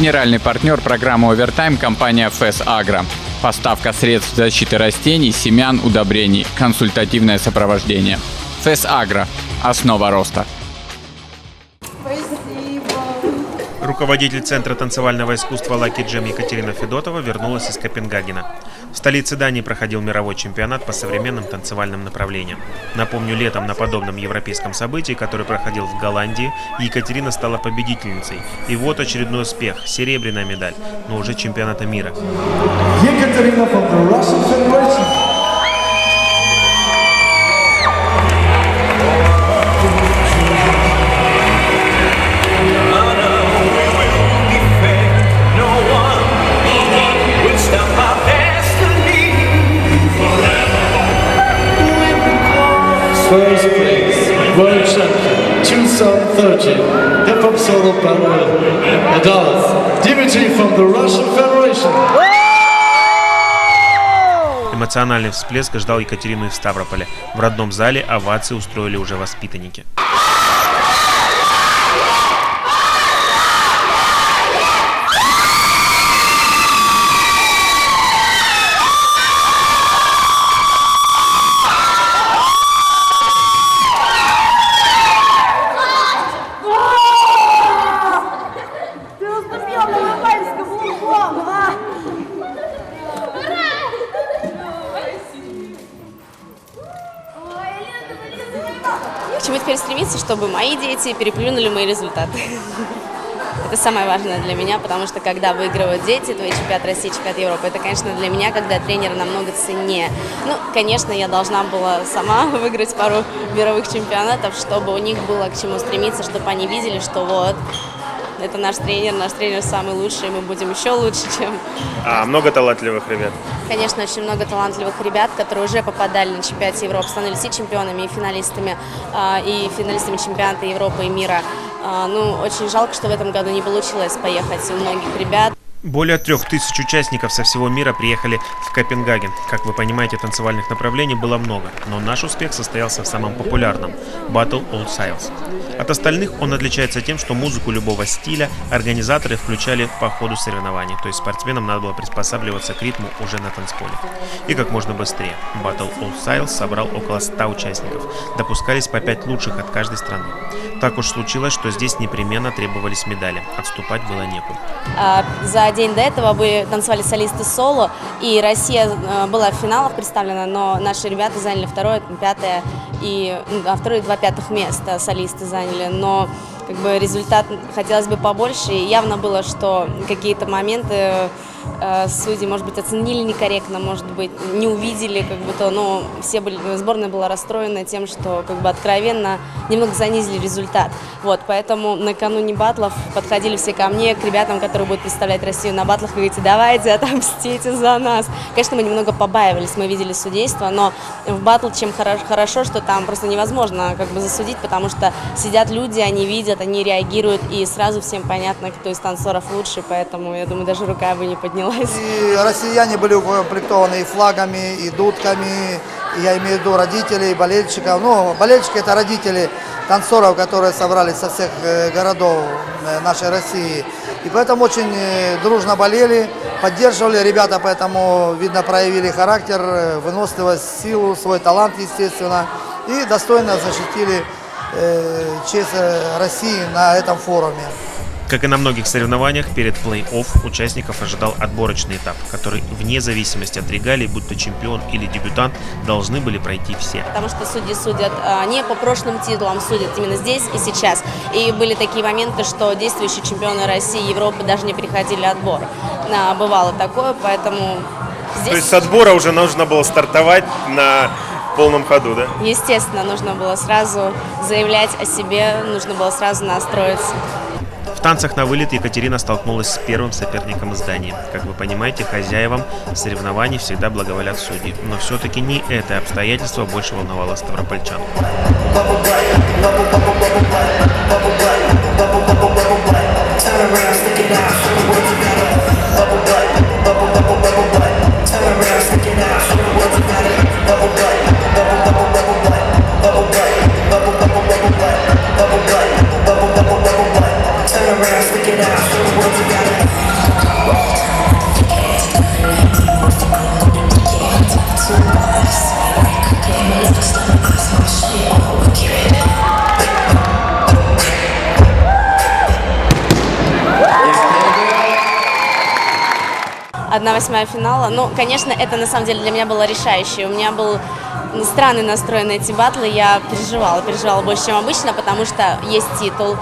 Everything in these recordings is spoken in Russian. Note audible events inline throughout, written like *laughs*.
Генеральный партнер программы «Овертайм» – компания «ФЭС Агро». Поставка средств защиты растений, семян, удобрений, консультативное сопровождение. ФЭС Агро – основа роста. Руководитель Центра танцевального искусства «Лаки Джем» Екатерина Федотова вернулась из Копенгагена. В столице Дании проходил мировой чемпионат по современным танцевальным направлениям. Напомню, летом на подобном европейском событии, который проходил в Голландии, Екатерина стала победительницей. И вот очередной успех – серебряная медаль, но уже чемпионата мира. Екатерина from. Adults, Dimitri from the Russian Federation. Эмоциональный всплеск ждал Екатерину и в Ставрополе. В родном зале овации устроили уже воспитанники. К чему теперь стремиться, чтобы мои дети переплюнули мои результаты. Это самое важное для меня, потому что когда выигрывают дети, твои чемпионат России, чемпионат Европы, это, конечно, для меня, когда тренер намного ценнее. Ну, конечно, я должна была сама *laughs* выиграть пару мировых чемпионатов, чтобы у них было к чему стремиться, чтобы они видели, что вот, это наш тренер, наш тренер самый лучший, мы будем еще лучше, чем А много талантливых ребят. Конечно, очень много талантливых ребят, которые уже попадали на чемпионате Европы, становились и чемпионами, и финалистами, а, и финалистами чемпионата Европы и мира. А, Ну, очень жалко, что в этом году не получилось поехать у многих ребят. Более трех тысяч участников со всего мира приехали в Копенгаген. Как вы понимаете, танцевальных направлений было много, но наш успех состоялся в самом популярном – Battle All Styles. От остальных он отличается тем, что музыку любого стиля организаторы включали по ходу соревнований, то есть спортсменам надо было приспосабливаться к ритму уже на танцполе. И как можно быстрее. Battle All Styles собрал около 100 участников. Допускались по 5 лучших от каждой страны. Так уж случилось, что здесь непременно требовались медали. Отступать было некуда. А, За день до этого были танцевали солисты соло, и Россия э, была в финалах представлена, но наши ребята заняли второе, пятое и а второе два пятых места солисты заняли, но как бы результат хотелось бы побольше, и явно было, что какие-то моменты э, судьи, может быть, оценили некорректно, может быть, не увидели, как бы то, но все были, сборная была расстроена тем, что как бы откровенно немного занизили результат. Вот, поэтому накануне батлов подходили все ко мне, к ребятам, которые будут представлять Россию на батлах, и говорите, давайте отомстите за нас. Конечно, мы немного побаивались, мы видели судейство, но в батл чем хорошо, хорошо, что там просто невозможно как бы засудить, потому что сидят люди, они видят, они реагируют, и сразу всем понятно, кто из танцоров лучше, поэтому, я думаю, даже рука бы не поднялась. И россияне были укомплектованы и флагами, и дудками, я имею в виду родителей, болельщиков. Ну, болельщики это родители танцоров, которые собрались со всех э, городов э, нашей России. И поэтому очень э, дружно болели, поддерживали. Ребята поэтому, видно, проявили характер, выносливость, силу, свой талант, естественно. И достойно защитили честь России на этом форуме. Как и на многих соревнованиях, перед плей-офф участников ожидал отборочный этап, который вне зависимости от регалий, будь то чемпион или дебютант, должны были пройти все. Потому что судьи судят а, не по прошлым титулам, судят именно здесь и сейчас. И были такие моменты, что действующие чемпионы России и Европы даже не переходили отбор. А, Бывало такое, поэтому здесь... То есть с отбора уже нужно было стартовать на полном ходу, да? Естественно, нужно было сразу заявлять о себе, нужно было сразу настроиться. В танцах на вылет Екатерина столкнулась с первым соперником из Дании. Как вы понимаете, хозяевам соревнований всегда благоволят судьи. Но все-таки не это обстоятельство больше волновало ставропольчан. Turn around, stick it out, show the world you got it. 1-8 финала. Ну, конечно, это на самом деле для меня было решающее. У меня был странный настрой на эти батлы. Я переживала, переживала больше, чем обычно, потому что есть титул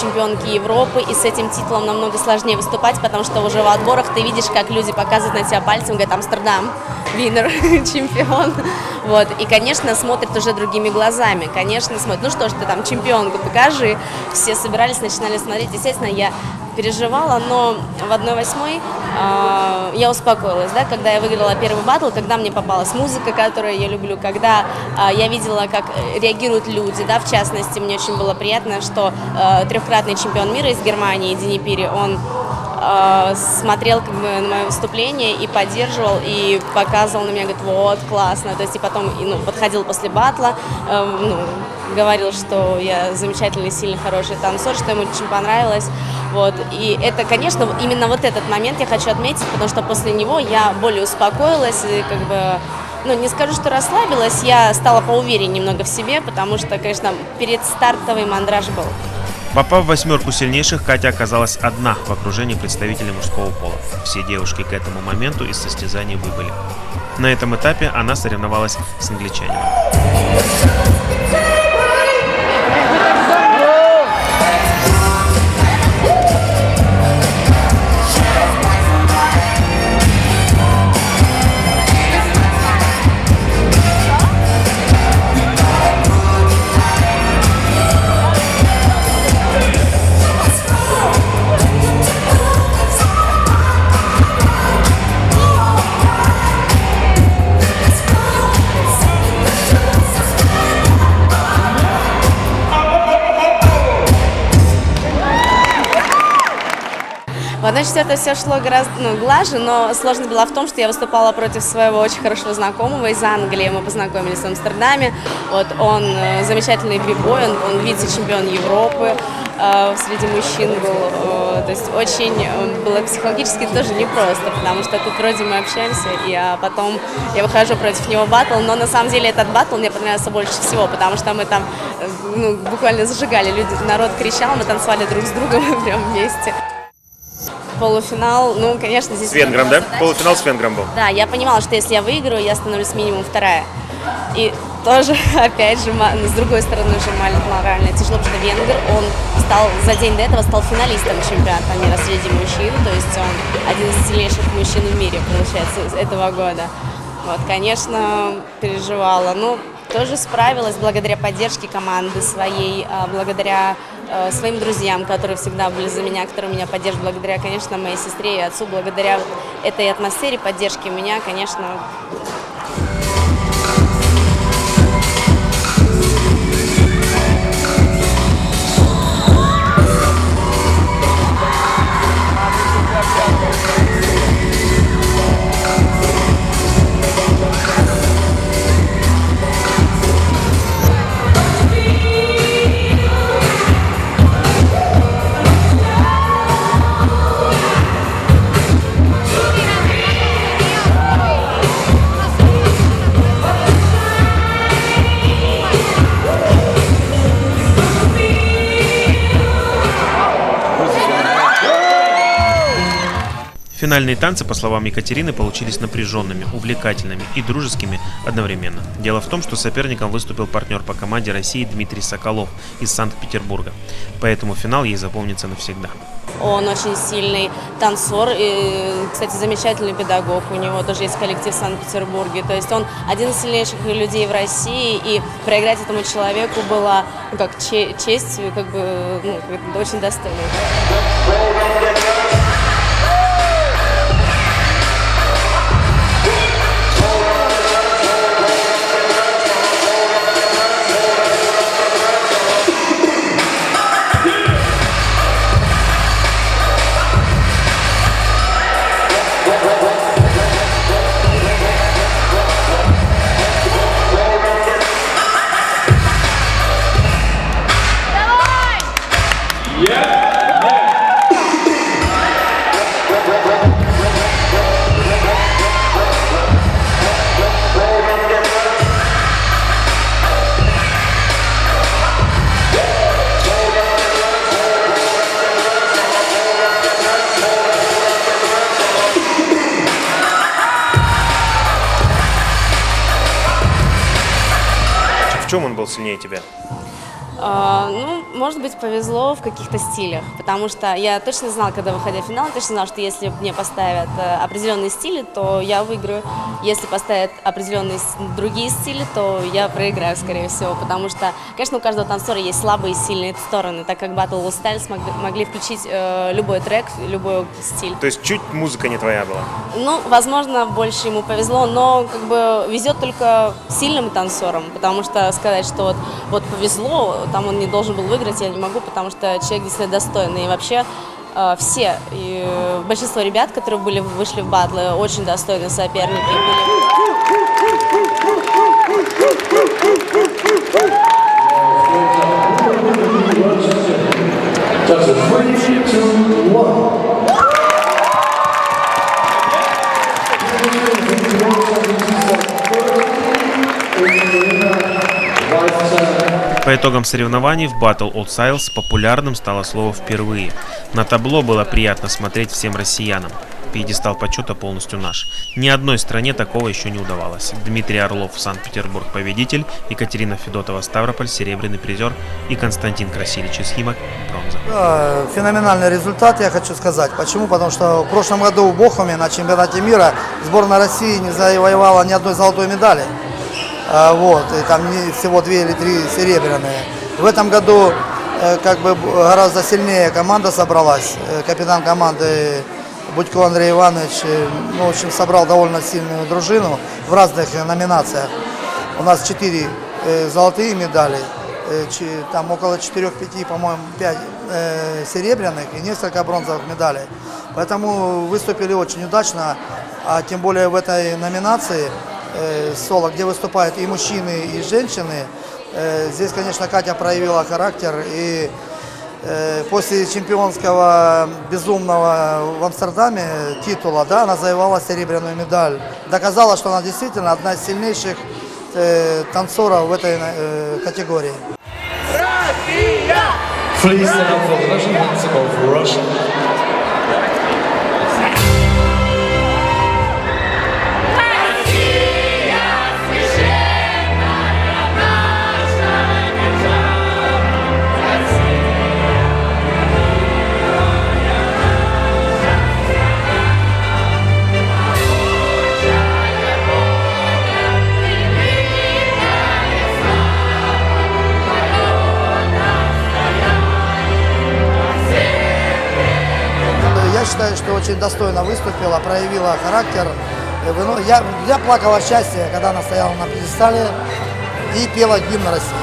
чемпионки Европы, и с этим титулом намного сложнее выступать, потому что уже в отборах ты видишь, как люди показывают на тебя пальцем, говорят, Амстердам, винер, *laughs* чемпион. Вот. И, конечно, смотрят уже другими глазами. Конечно, смотрят, ну что ж ты там, чемпионку покажи. Все собирались, начинали смотреть. Естественно, я переживала, но в 1-8 э, я успокоилась, да, когда я выиграла первый батл, когда мне попалась музыка, которую я люблю, когда э, я видела, как реагируют люди, да, в частности, мне очень было приятно, что э, трехкратный чемпион мира из Германии, Дини Пири, он э, смотрел на мое выступление и поддерживал, и показывал на меня, говорит, вот, классно, то есть и потом и, ну, подходил после батла, э, ну, говорил, что я замечательный, сильный, хороший танцор, что ему очень понравилось. Вот. И это, конечно, именно вот этот момент я хочу отметить, потому что после него я более успокоилась и как бы ну, не скажу, что расслабилась, я стала поувереннее немного в себе, потому что, конечно, перед стартовый мандраж был. Попав в восьмерку сильнейших, Катя оказалась одна в окружении представителей мужского пола. Все девушки к этому моменту из состязаний выбыли. На этом этапе она соревновалась с англичанином. В 1-4 все шло гораздо ну, глаже, но сложность была в том, что я выступала против своего очень хорошего знакомого из Англии. Мы познакомились в Амстердаме. Вот он э, замечательный бибой, он, он вице-чемпион Европы э, среди мужчин был. Э, то есть очень было психологически тоже непросто, потому что тут вроде мы общаемся, и а потом я выхожу против него батл, но на самом деле этот батл мне понравился больше всего, потому что мы там ну, буквально зажигали, люди, народ кричал, мы танцевали друг с другом *laughs* прям вместе полуфинал, ну, конечно, здесь... С венгром, да? задача. Полуфинал с венгром был. Да, я понимала, что если я выиграю, я становлюсь минимум вторая. И тоже, *laughs* опять же, с другой стороны, уже морально тяжело, потому что венгер, он стал за день до этого стал финалистом чемпионата мира среди мужчин, то есть он один из сильнейших мужчин в мире, получается, этого года. Вот, конечно, переживала. Ну, тоже справилась благодаря поддержке команды своей, а, благодаря э, своим друзьям, которые всегда были за меня, которые меня поддерживают, благодаря, конечно, моей сестре и отцу, благодаря этой атмосфере поддержки. Меня, конечно, Финальные танцы, по словам Екатерины, получились напряженными, увлекательными и дружескими одновременно. Дело в том, что соперником выступил партнер по команде России Дмитрий Соколов из Санкт-Петербурга. Поэтому финал ей запомнится навсегда. Он очень сильный танцор, и, кстати, замечательный педагог. У него тоже есть коллектив в Санкт-Петербурге. То есть он один из сильнейших людей в России, и проиграть этому человеку было ну, как че- честью, как бы ну, очень достойно. Сильнее тебя? Может быть, повезло в каких-то стилях, потому что я точно знала, когда выходя в финал, точно знала, что если мне поставят э, определенные стили, то я выиграю. Если поставят определенные другие стили, то я проиграю, скорее всего, потому что, конечно, у каждого танцора есть слабые и сильные стороны, так как Battle All Styles могли, могли включить э, любой трек, любой стиль. То есть чуть музыка не твоя была. Ну, возможно, больше ему повезло, но как бы везет только сильным танцорам, потому что сказать, что вот, вот повезло, там он не должен был выиграть, я не могу, потому что человек действительно достойный. И вообще э, все, и, большинство ребят, которые были, вышли в батлы, очень достойные соперники. Были Just three, two, one. По итогам соревнований в Battle Old Styles популярным стало слово впервые. На табло было приятно смотреть всем россиянам. Пьедестал почета полностью наш. Ни одной стране такого еще не удавалось. Дмитрий Орлов, Санкт-Петербург, победитель, Екатерина Федотова, Ставрополь, серебряный призер и Константин Красилич из Химок, бронза. Феноменальный результат, я хочу сказать. Почему? Потому что в прошлом году в Бохуме на чемпионате мира сборная России не завоевала ни одной золотой медали. А, Вот, и там всего две или три серебряные. В этом году э, как бы гораздо сильнее команда собралась. Э, Капитан команды Будько Андрей Иванович, э, ну, в общем, собрал довольно сильную дружину в разных номинациях. У нас четыре золотые медали, там около 4-5, по-моему, 5 э, серебряных и несколько бронзовых медалей. Поэтому выступили очень удачно, а тем более в этой номинации соло, где выступают и мужчины, и женщины. Э, здесь, конечно, Катя проявила характер и э, после чемпионского безумного в Амстердаме титула, да, она завоевала серебряную медаль. Доказала, что она действительно одна из сильнейших э, танцоров в этой э, категории. Please stand up for the national anthem of Russia. Что очень достойно выступила, проявила характер. Э, выно- Я, я плакал от счастья, когда она стояла на пьедестале и пела гимн России.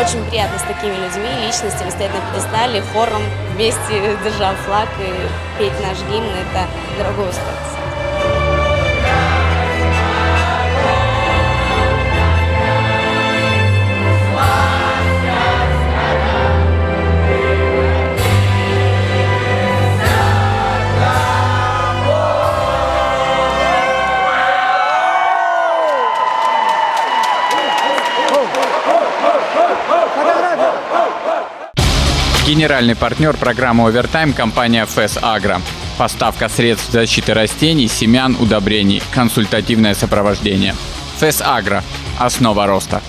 очень приятно с такими людьми, личностями стоять на пьедестале, хором вместе держа флаг и петь наш гимн. Это дорого стоит. Генеральный партнер программы «Овертайм» – компания «ФЭС Агро». Поставка средств защиты растений, семян, удобрений, консультативное сопровождение. «ФЭС Агро» – основа роста.